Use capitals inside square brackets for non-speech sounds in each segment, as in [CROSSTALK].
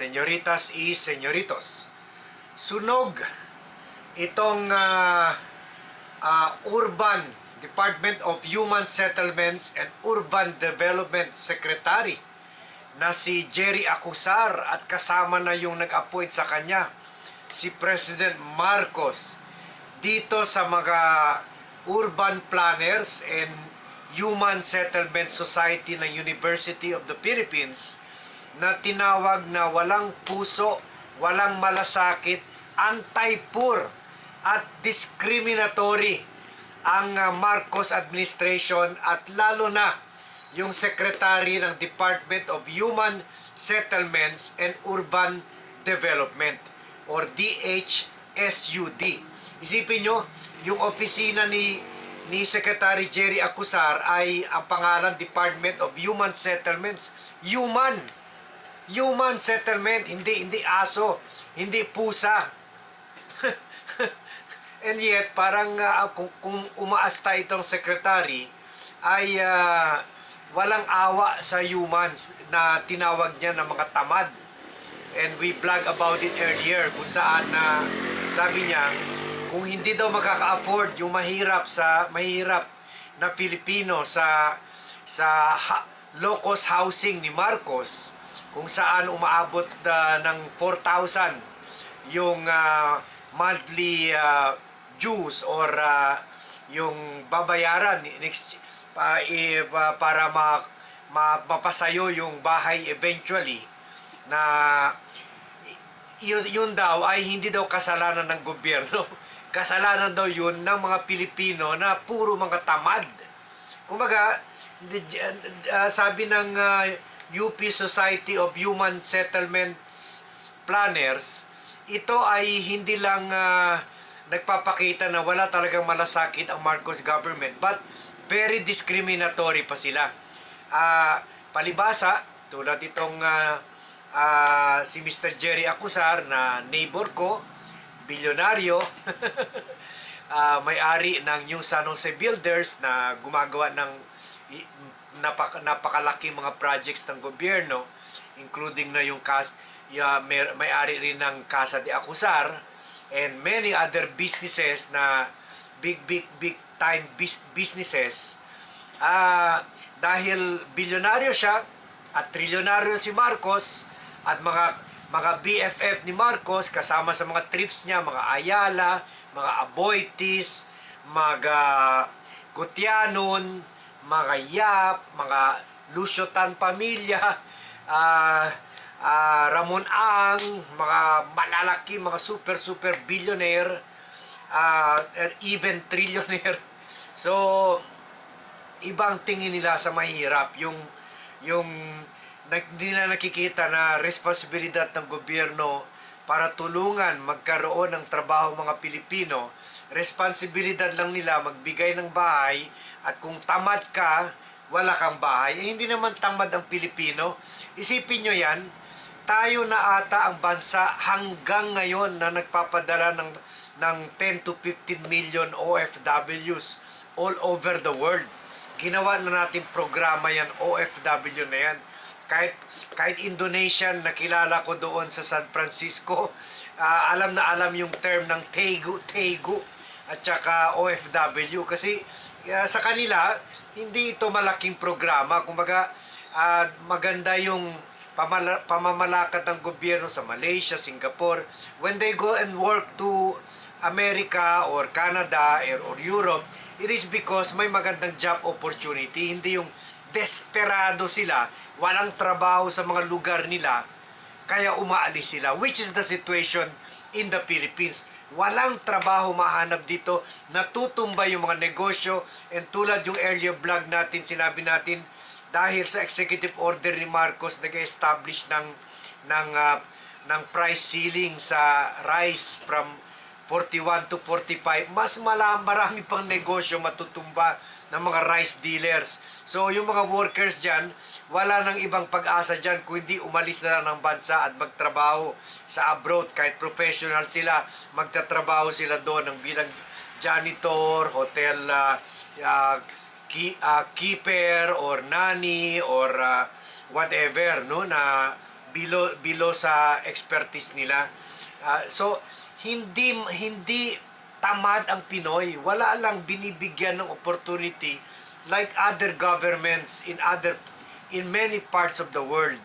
señoritas y señoritos. Sunog itong ah, ah, Urban Department of Human Settlements and Urban Development Secretary na si Jerry Acusar at kasama na yung nag-appoint sa kanya si President Marcos dito sa mga urban planners and Human Settlement Society ng University of the Philippines na tinawag na walang puso, walang malasakit, anti-poor at discriminatory ang uh, Marcos administration at lalo na yung secretary ng Department of Human Settlements and Urban Development or DHSUD. Isipin nyo, yung opisina ni ni Secretary Jerry Acusar ay ang pangalan Department of Human Settlements. Human. Human settlement, hindi hindi aso, hindi pusa. [LAUGHS] And yet, parang ah, kung, kung umaasta itong secretary, ay ah, walang awa sa humans na tinawag niya ng mga tamad. And we blog about it earlier kung saan na sabi niya, kung hindi daw makaka-afford yung mahirap sa mahirap na Filipino sa sa ha, low-cost housing ni Marcos, kung saan umaabot ah, ng 4,000 yung ah, monthly ah, dues or ah, yung babayaran next para ma, ma, mapasayo yung bahay eventually na yun, yun daw ay hindi daw kasalanan ng gobyerno. [LAUGHS] Kasalanan daw yun ng mga Pilipino na puro mga tamad. Kumbaga, uh, sabi ng uh, UP Society of Human Settlements Planners, ito ay hindi lang uh, nagpapakita na wala talagang malasakit ang Marcos government, but very discriminatory pa sila. Ah, palibasa, tulad itong ah, ah, si Mr. Jerry Acusar na neighbor ko, bilyonaryo, [LAUGHS] ah, may-ari ng New San Jose Builders na gumagawa ng napaka, napakalaki mga projects ng gobyerno, including na yung kas, ya, may, may-ari rin ng Casa de Acusar, and many other businesses na big, big, big time bus- businesses, ah dahil bilyonaryo siya at trilyonaryo si Marcos at mga mga BFF ni Marcos kasama sa mga trips niya, mga Ayala, mga Aboitis, mga Gutianon, mga Yap, mga Lucio Tan Pamilya, [LAUGHS] ah ah, Ramon Ang, mga malalaki, mga super super billionaire, and even trillionaire. [LAUGHS] So, ibang tingin nila sa mahirap yung yung hindi nila nakikita na responsibilidad ng gobyerno para tulungan magkaroon ng trabaho mga Pilipino responsibilidad lang nila magbigay ng bahay at kung tamad ka wala kang bahay. Eh, hindi naman tamad ang Pilipino. Isipin nyo yan tayo na ata ang bansa hanggang ngayon na nagpapadala ng ng 10 to 15 million OFWs all over the world. Ginawa na natin programa yan, OFW na yan. Kahit, kahit Indonesian, nakilala ko doon sa San Francisco, ah, alam na alam yung term ng Tegu, Tegu, at saka OFW. Kasi ah, sa kanila, hindi ito malaking programa. Kumbaga, ah, maganda yung pamala- pamamalakad ng gobyerno sa Malaysia, Singapore. When they go and work to America or Canada or, or Europe, it is because may magandang job opportunity. Hindi yung desperado sila, walang trabaho sa mga lugar nila, kaya umaalis sila. Which is the situation in the Philippines. Walang trabaho mahanap dito, natutumba yung mga negosyo, and tulad yung earlier vlog natin, sinabi natin, dahil sa executive order ni Marcos, nag-establish ng, ng, ah, ng price ceiling sa rice from 41 to 45, mas mala, marami pang negosyo matutumba ng mga rice dealers. So yung mga workers dyan, wala nang ibang pag-asa dyan kundi umalis na lang ng bansa at magtrabaho sa abroad. Kahit professional sila, magtatrabaho sila doon ng bilang janitor, hotel uh, uh, ki- uh, keeper or nanny or uh, whatever no na below below sa expertise nila. Ah, so hindi hindi tamad ang Pinoy. Wala lang binibigyan ng opportunity like other governments in other in many parts of the world.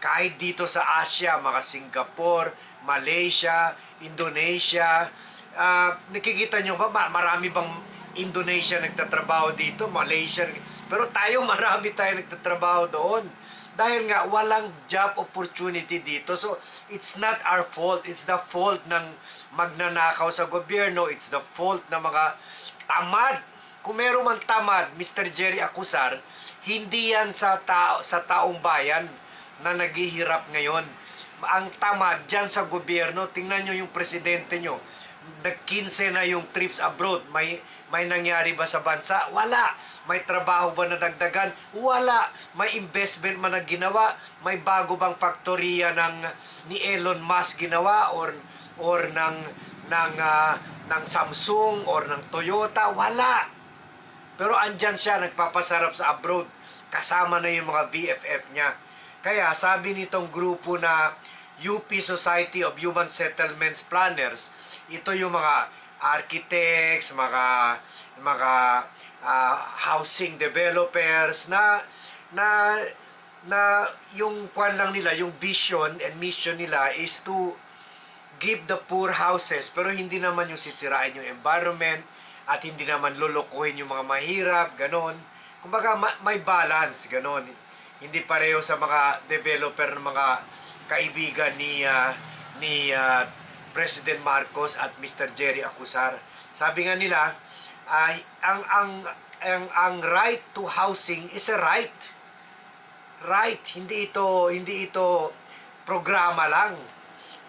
Kahit dito sa Asia, mga Singapore, Malaysia, Indonesia, ah, nakikita nyo ba, ma- marami bang Indonesia nagtatrabaho dito, Malaysia, pero tayo [LAUGHS] marami tayo nagtatrabaho doon. Dahil nga walang job opportunity dito. So, it's not our fault. It's the fault ng magnanakaw sa gobyerno. It's the fault ng mga tamad. Kung meron man tamad, Mr. Jerry Acusar, hindi yan sa, tao, sa taong bayan na naghihirap ngayon. Ang tamad dyan sa gobyerno, tingnan nyo yung presidente nyo. Nag-15 na yung trips abroad. May, may nangyari ba sa bansa? Wala. May trabaho ba na dagdagan? Wala. May investment man na ginawa? May bago bang faktorya ng ni Elon Musk ginawa or or ng ng ah, ng Samsung or ng Toyota? Wala. Pero andyan siya, nagpapasarap sa abroad. Kasama na yung mga BFF niya. Kaya sabi nitong grupo na UP Society of Human Settlements Planners, ito yung mga architects, mga mga ah, housing developers na na na yung kwan lang nila, yung vision and mission nila is to give the poor houses pero hindi naman yung sisirain yung environment at hindi naman lulukuhin yung mga mahirap, ganon. Kumbaga ma- may balance, ganon. Hindi pareho sa mga developer ng mga kaibigan ni ah, ni ah, President Marcos at Mr. Jerry Acusar. Sabi nga nila, ay ang ang ang ang right to housing is a right right hindi ito hindi ito programa lang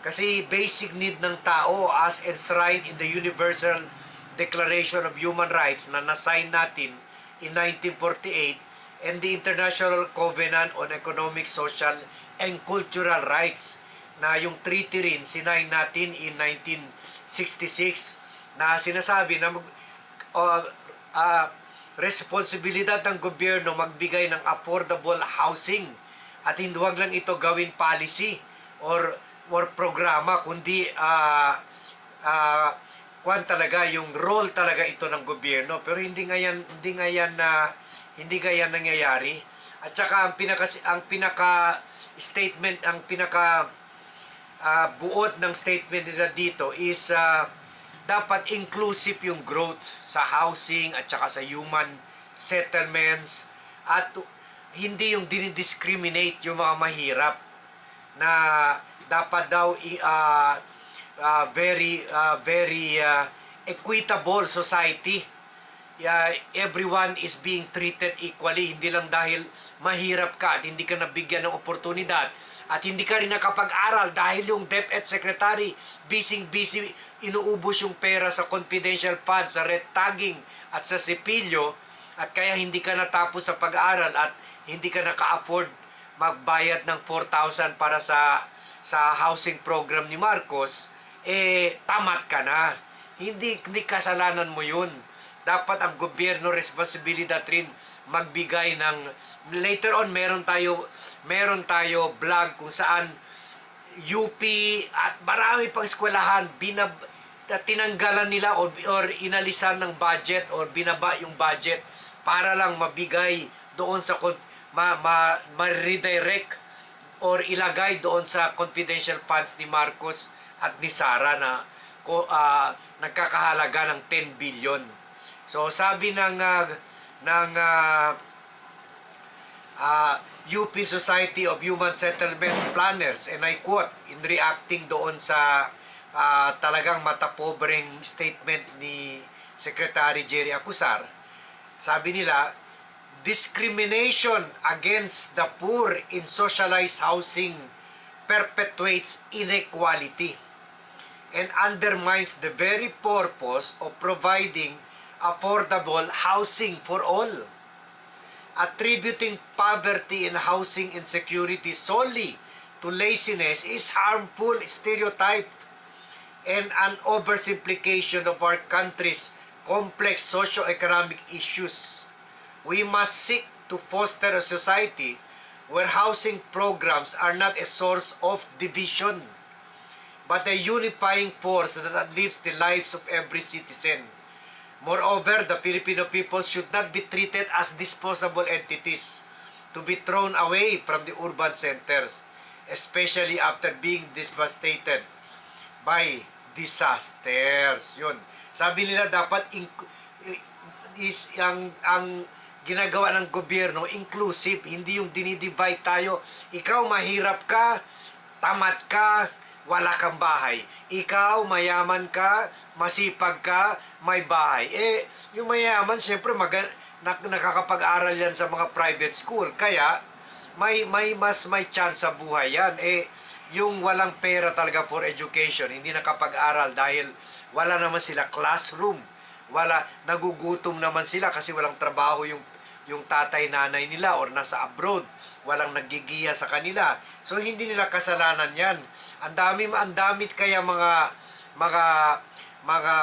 kasi basic need ng tao as enshrined in the Universal Declaration of Human Rights na nasign natin in 1948 and the International Covenant on Economic, Social, and Cultural Rights na yung treaty rin sinign natin in 1966 na sinasabi na mag, uh, uh, responsibilidad ng gobyerno magbigay ng affordable housing. At hindi wag lang ito gawin policy or or programa kundi ah ah kwan talaga yung role talaga ito ng gobyerno. Pero hindi nga yan hindi nga yan na hindi nga nangyayari. At saka ang pinaka ang pinaka statement ang pinaka ah, buod ng statement nila dito is ah, dapat inclusive yung growth sa housing at saka sa human settlements at hindi yung dinidiscriminate yung mga mahirap na dapat daw ah, ah, very ah, very ah, equitable society. Yeah, everyone is being treated equally hindi lang dahil mahirap ka at hindi ka nabigyan ng oportunidad at hindi ka rin nakapag-aral dahil yung DepEd Secretary busy busy inuubos yung pera sa confidential fund, sa red tagging at sa sipilyo at kaya hindi ka natapos sa pag-aaral at hindi ka naka-afford magbayad ng 4,000 para sa sa housing program ni Marcos, eh tamat ka na. Hindi, hindi kasalanan mo yun. Dapat ang gobyerno responsibilidad rin magbigay ng later on meron tayo meron tayo vlog kung saan UP at marami pang eskwelahan binab na tinanggalan nila or, or inalisan ng budget or binaba yung budget para lang mabigay doon sa ma, ma, ma-redirect or ilagay doon sa confidential funds ni Marcos at ni Sara na ko, ah, nagkakahalaga ng 10 billion. So sabi ng ah, ng ah, ah, UP Society of Human Settlement Planners and I quote in reacting doon sa ah, talagang matapobreng statement ni Secretary Jerry Acusar sabi nila discrimination against the poor in socialized housing perpetuates inequality and undermines the very purpose of providing affordable housing for all attributing poverty and housing insecurity solely to laziness is harmful stereotype and an oversimplification of our country's complex socio-economic issues. We must seek to foster a society where housing programs are not a source of division, but a unifying force that uplifts the lives of every citizen. Moreover, the Filipino people should not be treated as disposable entities to be thrown away from the urban centers, especially after being devastated by disasters. Yun. Sabi nila dapat is ang ang ginagawa ng gobyerno inclusive, hindi yung dinidivide tayo. Ikaw mahirap ka, tamad ka, wala kang bahay. Ikaw mayaman ka, masipag ka, may bahay. Eh, yung mayaman, syempre maga, nak, nakakapag-aral yan sa mga private school. Kaya, may may mas may chance sa buhay yan. Eh, yung walang pera talaga for education, hindi nakapag-aral dahil wala naman sila classroom. Wala, nagugutom naman sila kasi walang trabaho yung yung tatay nanay nila or nasa abroad walang nagigiya sa kanila so hindi nila kasalanan yan ang dami ang damit kaya mga mga mga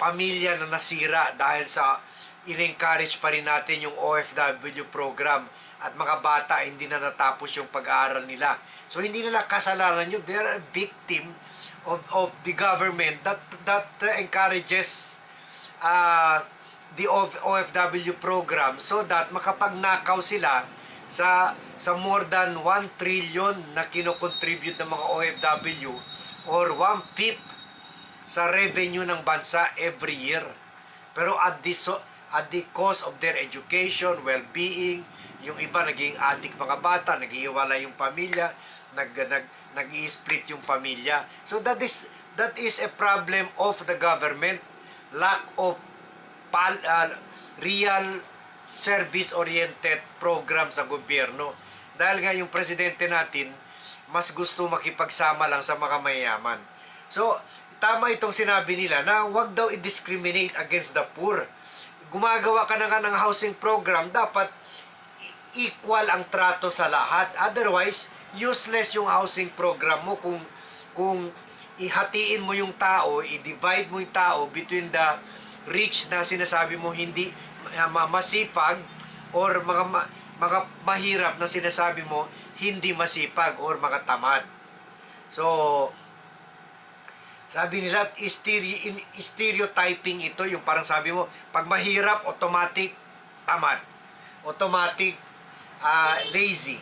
pamilya na nasira dahil sa in-encourage pa rin natin yung OFW program at mga bata hindi na natapos yung pag-aaral nila. So hindi nila kasalanan yun. They are a victim of, of the government that that encourages uh, the OFW program so that makapagnakaw sila sa sa more than 1 trillion na kinocontribute ng mga OFW or 1 fifth sa revenue ng bansa every year. Pero at the, so, at the cost of their education, well-being, yung iba naging addict mga bata, nag-iwala yung pamilya, nag, nag, nag-i-split yung pamilya. So that is that is a problem of the government, lack of pal, uh, real service-oriented program sa gobyerno. Dahil nga yung presidente natin, mas gusto makipagsama lang sa mga mayayaman. So, tama itong sinabi nila na huwag daw i-discriminate against the poor. Gumagawa ka na ng housing program, dapat equal ang trato sa lahat. Otherwise, useless yung housing program mo kung kung ihatiin mo yung tao, i-divide mo yung tao between the rich na sinasabi mo hindi ma- masipag or mga mga mahirap na sinasabi mo hindi masipag or mga tamad. So, sabi nila, stereo, in, stereotyping ito, yung parang sabi mo, pag mahirap, automatic, tamad. Automatic, ah, lazy.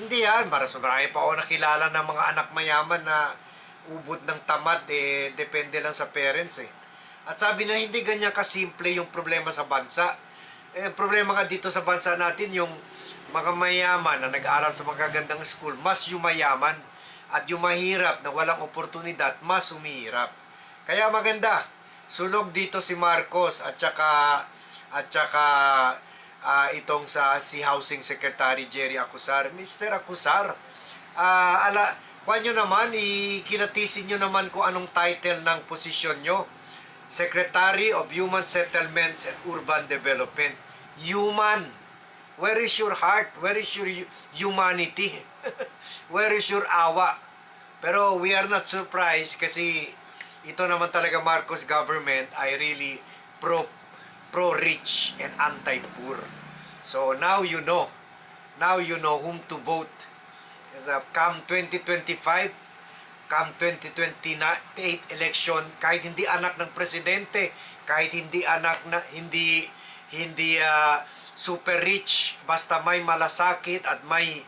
Hindi yan. Marami, marami pa ako nakilala ng mga anak mayaman na ubod ng tamad, eh, depende lang sa parents eh. At sabi na hindi ganyan kasimple yung problema sa bansa. Eh, problema nga dito sa bansa natin, yung mga mayaman na nag-aaral sa magagandang school, mas yumayaman. At yung mahirap na walang oportunidad, mas humihirap. Kaya maganda, sunog dito si Marcos at saka at saka ah, itong sa si Housing Secretary Jerry Acusar. Mr. Acusar, ah, ala, kuha nyo naman, ikilatisin nyo naman kung anong title ng posisyon nyo. Secretary of Human Settlements and Urban Development. Human. Where is your heart? Where is your hu- humanity? [LAUGHS] Where is your awa? Pero we are not surprised kasi ito naman talaga Marcos government ay really pro pro-rich and anti-poor. So now you know. Now you know whom to vote. As a come 2025, come 2028 election, kahit hindi anak ng presidente, kahit hindi anak na hindi hindi ah, super rich, basta may malasakit at may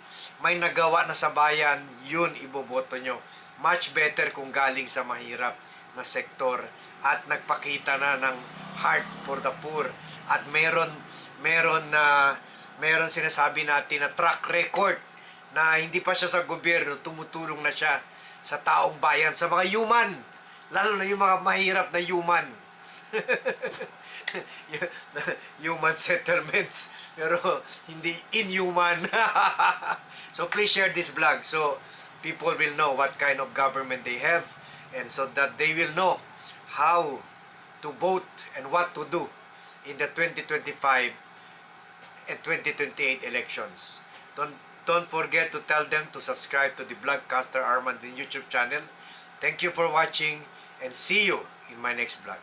may nagawa na sa bayan, yun iboboto nyo. Much better kung galing sa mahirap na sektor. At nagpakita na ng heart for the poor. At meron meron na meron sinasabi natin na track record na hindi pa siya sa gobyerno tumutulong na siya sa taong bayan sa mga human. Lalo na yung mga mahirap na human [LAUGHS] [LAUGHS] human settlements [LAUGHS] pero hindi inhuman [LAUGHS] so please share this vlog so people will know what kind of government they have and so that they will know how to vote and what to do in the 2025 and 2028 elections. Don't don't forget to tell them to subscribe to the Blogcaster Armand YouTube channel. Thank you for watching and see you in my next vlog.